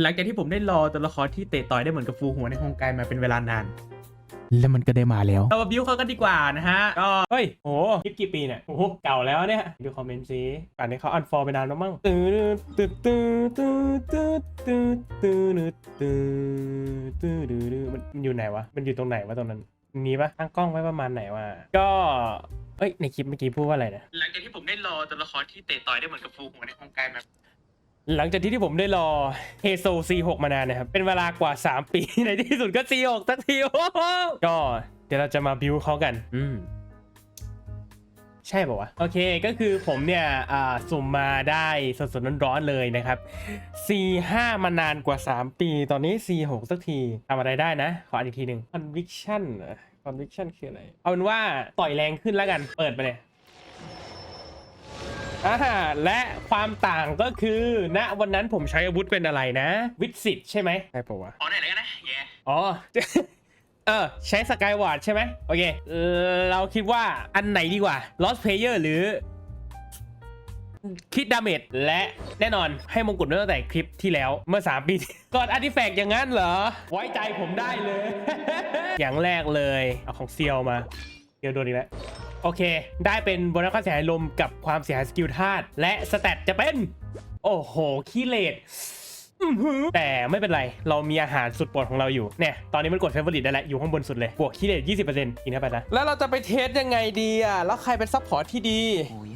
หลังจากที่ผมได้รอตัวละครที่เตะต่อยได้เหมือนกับฟูหัวในโครงการมาเป็นเวลานาน แล้วมันก็ได้มาแล้ว เรามาบิวเขากันดีกว่านะฮะ ก็ เฮ้ย โหคลิปกี่ปีเนี่ย โอ้โห เก่าแล้วเนี่ย ดูคอมเมนต์ซิป่านนี้เขาอันฟอร์ไปนานแล้วมั้งตื้อตื้อตื้อตื้อตื้อตื้อตื้อตื้อตื้อตื้อตื้อมันมันอยู่ไหนวะ มันอยู่ตรงไหนวะตรงนั้น นี้ปะตั้งกล้องไว้ประมาณไหนวะ ก็เอ้ย ในคลิปเมื่อกี้พูดว่าอะไรนะ หลังจากที่ผมได้รอตัวละครที่เตะต่อยได้เหมือนกับฟูหัวในโครงการมา หลังจากที่ที่ผมได้รอเฮโซ C6 มานานนะครับ เป็นเวลากว่า 3 ปี ในที่สุดก็ C6 สักทีโอ้โหก็เดี๋ยวเราจะมาบิวเขากัน อืมใช่ป่าวะ โอเคก็คือผมเนี่ยอ่าสุ่มมาได้สดๆร้อนๆเลยนะครับ C5 มานานกว่า 3 ปี ตอนนี้ C6 สักทีทำอะไรได้นะ ขออ่านอีกทีหนึ่ง conviction เหรอ conviction คืออะไร เอาเป็นว่าต่อยแรงขึ้นแล้วกัน เปิดไปเลย อ่าและความต่างก็คือ ณวันนั้นผมใช้อาวุธเป็นอะไรนะ วิสิตใช่ไหมใช่ปะวะอ๋อไหนเลยกันนะแย่อ๋อเออใช้สกายวาร์ดใช่ไหมโอเคเอ่อเราคิดว่าอันไหนดีกว่า Lost Player หรือคิดดาเมจและแน่นอนให้มงกุฎตั้งแต่คลิปที่แล้วเมื่อ 3 ปีที่ก่อนอาร์ติแฟกต์อย่างนั้นเหรอ ไว้ใจผมได้เลย อย่างแรกเลย เอาของเซียวมาเซียวโดนอีกแล้ว โอเค ได้เป็นโบนัสค่าเสียหายลมกับความเสียหายสกิลธาตุและสแตทจะเป็น โอ้โหคีเลตอื้อหือแต่ไม่เป็นไร เรามีอาหารสุดโปรดของเราอยู่เนี่ยตอนนี้มันกดเฟเวอร์ลิตได้แล้ว อยู่ข้างบนสุดเลย บวกคีเลต20%กินเข้าไปนะ แล้วเราจะไปเทสยังไงดีอะ แล้วใครเป็นซัพพอร์ตที่ดีおや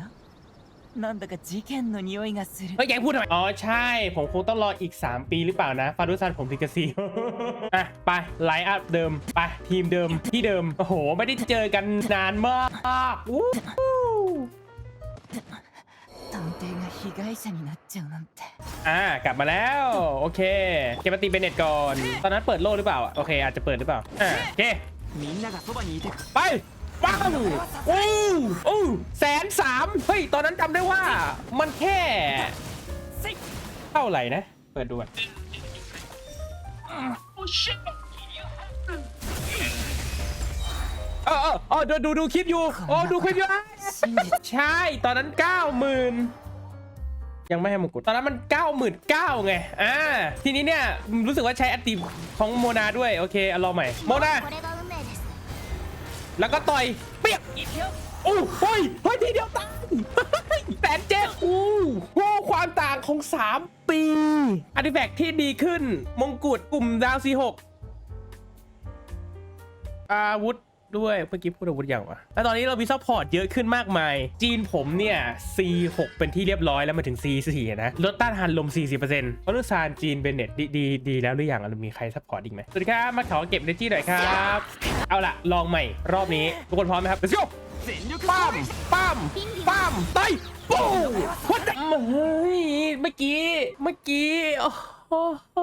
なんだか事件の匂いがする เฮ้ยแกพูดทำไม อ๋อ ใช่ ผมคงต้องรออีก 3 ปีหรือเปล่านะ ฟารุซันผมถึงจะซี อ่ะ ไปไลน์อัพเดิม ไป ทีมเดิม ที่เดิม โอ้โห ไม่ได้เจอกันนานมากอู้ 探偵が被害者になっちゃうなんて อ่ากลับมาแล้ว โอเค เก็บปฏิเบนเน็ตก่อน ตอนนั้นเปิดโลกหรือเปล่าอ่ะโอเค อาจจะเปิดหรือเปล่า อ่าโอเค みんながそばにいてく ไป ว้าวโอ้โอ้แสนสามเฮ้ย ตอนนั้นจำได้ว่ามันแค่เท่าไหร่นะ เปิดดูอ่เออเออเออดูดูดูคลิปอยู่โอ้ดูคลิปอยู่ใช่ตอนนั้นเก้าหมื่นยังไม่ให้มงกุฎตอนนั้นมัน9เก้าไง อ่า ทีนี้เนี่ย รู้สึกว่าใช้อติของโมนาด้วย โอเคเอาลองใหม่ โมนา แล้วก็ต่อยเปียกอู้เฮ้ยเฮ้ยทีเดียวตายแสนเจ็ดอู้โอ้ความต่างของ 3 ปีอาร์ติแฟกต์ที่ดีขึ้น มงกุฎกลุ่มดาว C6 อาวุธ ด้วยเมื่อกี้พูดอาวุธอย่างวะแล้วตอนนี้เรามีซัพพอร์ตเยอะขึ้นมากมาย จีนผมเนี่ย C6 เป็นที่เรียบร้อยแล้วมาถึง C4 นะลดต้านทานลม 40%เพราะลูกซานจีนเบนเน็ตดีดีแล้วหรือยังมีใครซัพพอร์ตอีกไหมสวัสดีครับ มาขอเก็บเนจี้หน่อยครับ เอาล่ะ ลองใหม่รอบนี้ ทุกคนพร้อมไหมครับ let's go ปั้มปั้มปั้มไตปูวัดเฮ้ยเมื่อกี้เมื่อกี้โอ้อห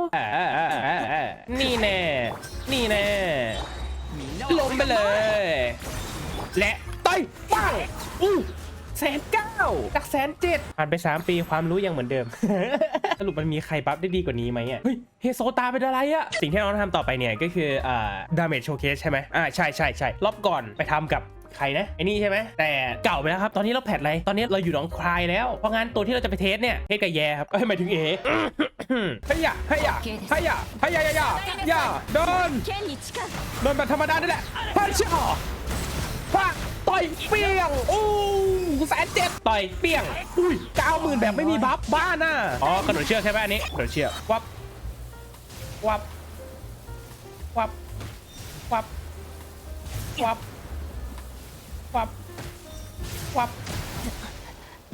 นี่แน่นี่แน่ ล้มไปเลย และต่อยปังอู้แสนเก้าจากแสนเจ็ดผ่านไป 3 ปีความรู้ยังเหมือนเดิม สรุปมันมีใครบัฟได้ดีกว่านี้ไหมอะ เฮ้ย เฮโซตาเป็นอะไรอะ สิ่งที่เราต้องทำต่อไปเนี่ยก็คืออ่าดาเมจโชว์เคสใช่ไหมอ่าใช่ใช่ใช่รอบก่อนไปทำกับ ใครนะไอ้นี่ใช่ไหมแต่เก่าไปแล้วครับ ตอนนี้เราแพทอะไร ตอนนี้เราอยู่น้องคลายแล้ว เพราะงั้นตัวที่เราจะไปเทสเนี่ยเทสกับแยครับก็หมายถึงเอ๋พยะพยะพยะพยะยะยะยาโดนโดนแบบธรรมดานี่แหละพันเชี่ยพะต่อยเปี้ยงโอู้แสนเจ็ดต่อยเปี้ยง อุ้ยเก้าหมื่นแบบไม่มีบัฟบ้าน่ะอ๋อกระโดดเชือกใช่ไหมอันนี้กระโดดเชือกวับวับวับวับวับ วับ วับ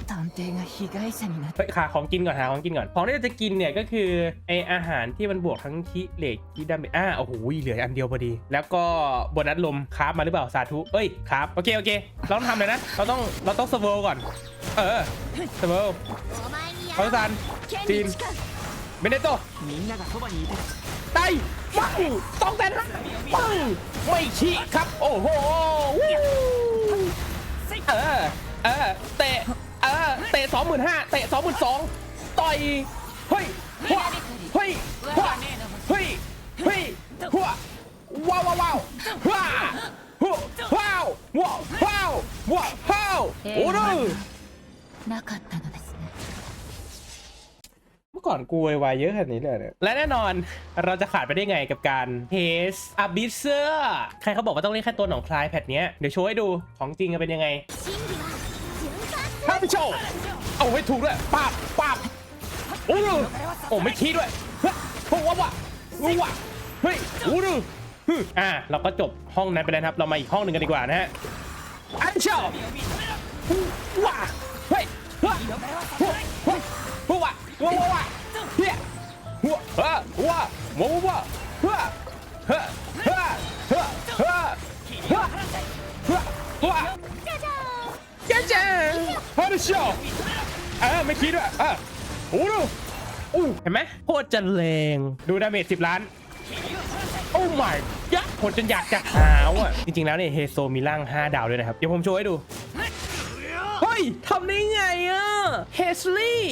探偵が被害者になっ เฮ้ยขาของกินก่อนหาของกินก่อน ของที่เราจะกินเนี่ยก็คือไออาหารที่มันบวกทั้งคิเหล็กคิดาเมจอ่าโอ้โหเหลืออันเดียวพอดี แล้วก็โบนัสลมคราฟมาหรือเปล่าสาธุเอ้ยคราฟโอเคโอเค เราต้องทำเลยนะ เราต้องเราต้องเซเวอร์ก่อน เออเซเวอร์ お前にや เขา ら ซัน 剣 จีน に誓う เบเนโต みんながそばにいてく ไตปังสองแสนห้าปังไม่ชี้ครับ โอ้โหวู้ องหมื่นห้าเตะสองหมื่นสองต่อยเฮ้ยหัวเฮ้ยหัวเฮ้ยเฮ้ยหัวว้าวว้าวว้าวว้าวว้าวว้าวว้าวว้าวโอ้โหなかったのですねเมื่อก่อนกูไวายเยอะขนาดนี้เลยเนี่ยและแน่นอนเราจะขาดไปได้ไงกับการเทสอาบิเซอร์ใครเขาบอกว่าต้องเล่นแค่ตัวหนองคลายแพทเนี้ย เดี๋ยวโชว์ให้ดูของจริงจะเป็นยังไงท่านผู้ชม โอ้ไม่ถูกด้วยปาบปาบโอ้โอ้ไม่ชี้ด้วยพวกว่าวะรู้วะเฮ้ยอู้ดูอ่าเราก็จบห้องนั้นไปแล้วครับ เรามาอีกห้องหนึ่งกันดีกว่านะฮะอันเชียวว้าเฮ้ยว้าว้าว้าว้าว้าเฮียว้าว้าว้าว้าว้าว้าฮ้ฮ้ฮ้ฮ้ฮ้ฮ้ว้าจ้าจ้าจ้าจ้าฮัลโหว ชออ่าไม่คิดด้วยอะโอ้ดูอู้เห็นไหมโคตรจะแรงดูดาเมจสิบล้าน โอ้ my god โคตรจนอยากจะหาวอะ จริงๆแล้วเนี่ยเฮโซมีร่าง 5 ดาวด้วยนะครับ เดี๋ยวผมโชว์ให้ดู เฮ้ยทำได้ไงอะเฮสลี่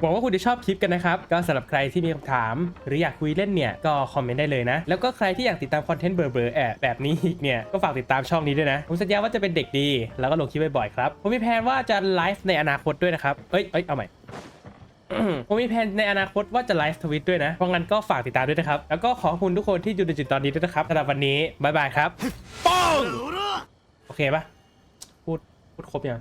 หวังว่าคุณจะชอบคลิปกันนะครับ ก็สำหรับใครที่มีคำถาม หรืออยากคุยเล่นเนี่ยก็คอมเมนต์ได้เลยนะ แล้วก็ใครที่อยากติดตามคอนเทนต์เบอร์เบอร์แอบแบบนี้อีกเนี่ยก็ฝากติดตามช่องนี้ด้วยนะ ผมสัญญาว่าจะเป็นเด็กดี แล้วก็ลงคลิปบ่อยๆครับ ผมมีแผนว่าจะไลฟ์ในอนาคตด้วยนะครับ เอ้ยเอ้ยเอาใหม่ผมมีแผนในอนาคตว่าจะไลฟ์ทวิตด้วยนะ เพราะงั้นก็ฝากติดตามด้วยนะครับ แล้วก็ขอบคุณทุกคนที่อยู่ในจุดตอนนี้ด้วยนะครับสำหรับวันนี้บายบายครับป้องโอเคปะพูดพูดครบยัง